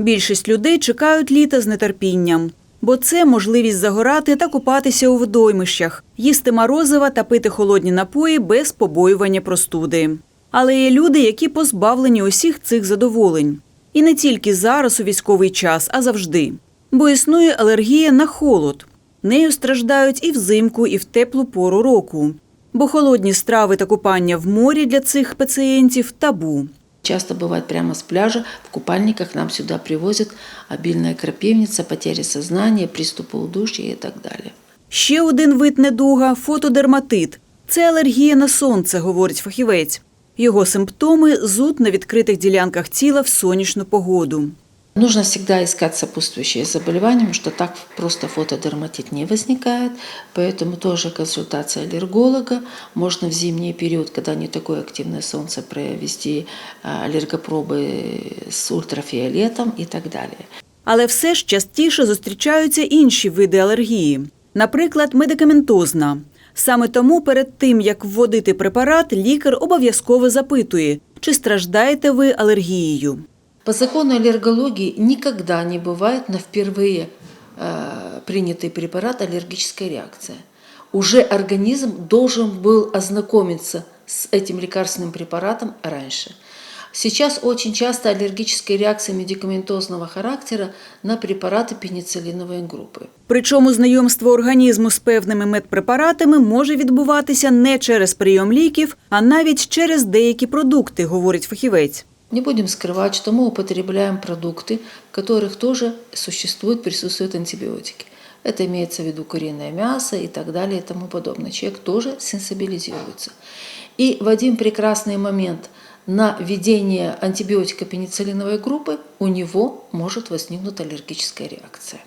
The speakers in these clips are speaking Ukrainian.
Більшість людей чекають літа з нетерпінням, бо це можливість загорати та купатися у водоймищах, їсти морозива та пити холодні напої без побоювання простуди. Але є люди, які позбавлені усіх цих задоволень. І не тільки зараз у військовий час, а завжди. Бо існує алергія на холод. Нею страждають і взимку, і в теплу пору року. Бо холодні страви та купання в морі для цих пацієнтів табу. Часто бывает прямо с пляжа, в купальниках нам сюда привозят обильная крапивница, потеря сознания, приступы удушья и так далее. Ще один вид недуга фотодерматит. Це алергія на сонце, говорить фахівець. Його симптоми зуд на відкритих ділянках тіла в сонячну погоду. Нужно всегда искать сопутствующие заболевания, потому что так просто фотодерматит не возникает, поэтому тоже консультация аллерголога. Можно в зимний период, когда не такое активное солнце, провести аллергопробы с ультрафиолетом и так далее. Але все ж частіше зустрічаються інші види алергії, наприклад, медикаментозна. Саме тому перед тим, як вводити препарат, лікар обов'язково запитує, чи страждаєте ви алергією. По закону аллергологии никогда не бывает на впервые э, принятый препарат аллергическая реакция. Уже организм должен был ознакомиться с этим лекарственным препаратом раньше. Сейчас очень часто аллергическая реакция медикаментозного характера на препараты пенициллиновой группы. Причому знайомство організму з певними медпрепаратами може відбуватися не через прийом ліків, а навіть через деякі продукти, говорить фахівець. Не будем скрывать, что мы употребляем продукты, в которых тоже существуют, присутствуют антибиотики. Это имеется в виду куриное мясо и так далее и тому подобное. Человек тоже сенсибилизируется. И в один прекрасный момент на введение антибиотика пенициллиновой группы у него может возникнуть аллергическая реакция.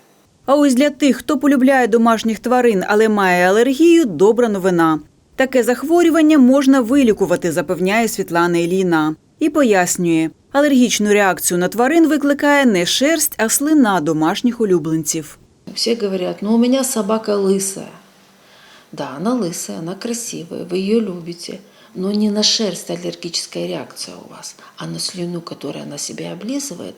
А ось для тих, хто полюбляє домашніх тварин, але має алергію, добра новина. Таке захворювання можна вилікувати, запевняє Світлана Іліна. І пояснює, алергічну реакцію на тварин викликає не шерсть, а слина домашніх улюбленців. Все говорят, ну у меня собака лысая. Да, она лысая, она красивая, вы ее любите. Но не на шерсть аллергическая реакция у вас, а на слюну, которую она себе облизывает,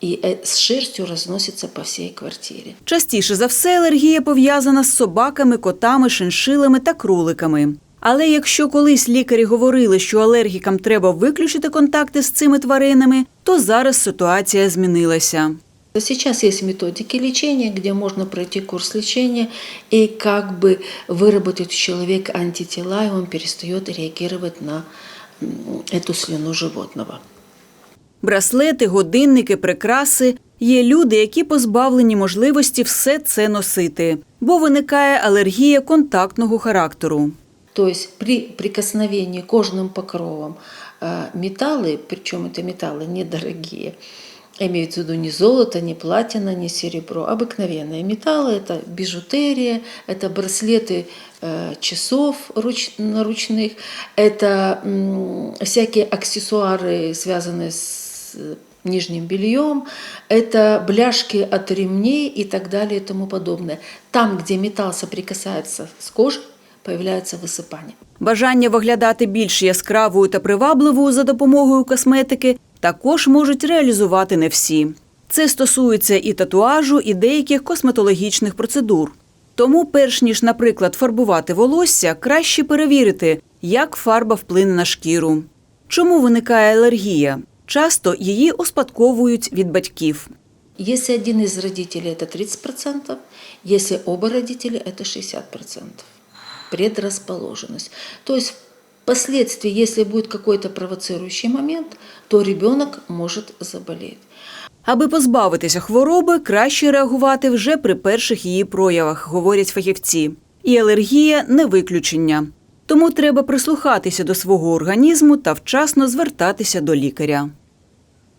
и э, с шерстью разносится по всей квартире. Частіше за все алергія пов'язана з собаками, котами, шиншилами та кроликами. Але якщо колись лікарі говорили, що алергікам треба виключити контакти з цими тваринами, то зараз ситуація змінилася. Сейчас есть методики лечения, где можно пройти курс лечения и как бы выработать у человека антитела, и он перестает реагировать на м, эту слюну животного. Браслети, годинники, прикраси. Є люди, які позбавлені можливості все це носити, бо виникає алергія контактного характеру. То есть при прикосновении кожным покровом э, металлы, причем это металлы недорогие, имеется в виду не золото, не платина, не серебро, обыкновенные металлы, это бижутерия, это браслеты э, часов руч, наручных, это всякие аксессуары, связанные с э, нижним бельем, это бляшки от ремней и так далее и тому подобное. Там, где металл соприкасается с кожей, появляется высыпание. Бажання виглядати більш яскравою та привабливою за допомогою косметики також можуть реалізувати не всі. Це стосується і татуажу, і деяких косметологічних процедур. Тому, перш ніж, наприклад, фарбувати волосся, краще перевірити, як фарба вплине на шкіру. Чому виникає алергія? Часто її успадковують від батьків. Если один из родителей это 30%, если оба родителя это 60%. Предрасположенность. То есть впоследствии, если будет какой-то провоцирующий момент, то ребенок может заболеть. Аби позбавитися хвороби, краще реагувати вже при перших її проявах, говорять фахівці. І алергія не виключення. Тому треба прислухатися до свого організму та вчасно звертатися до лікаря.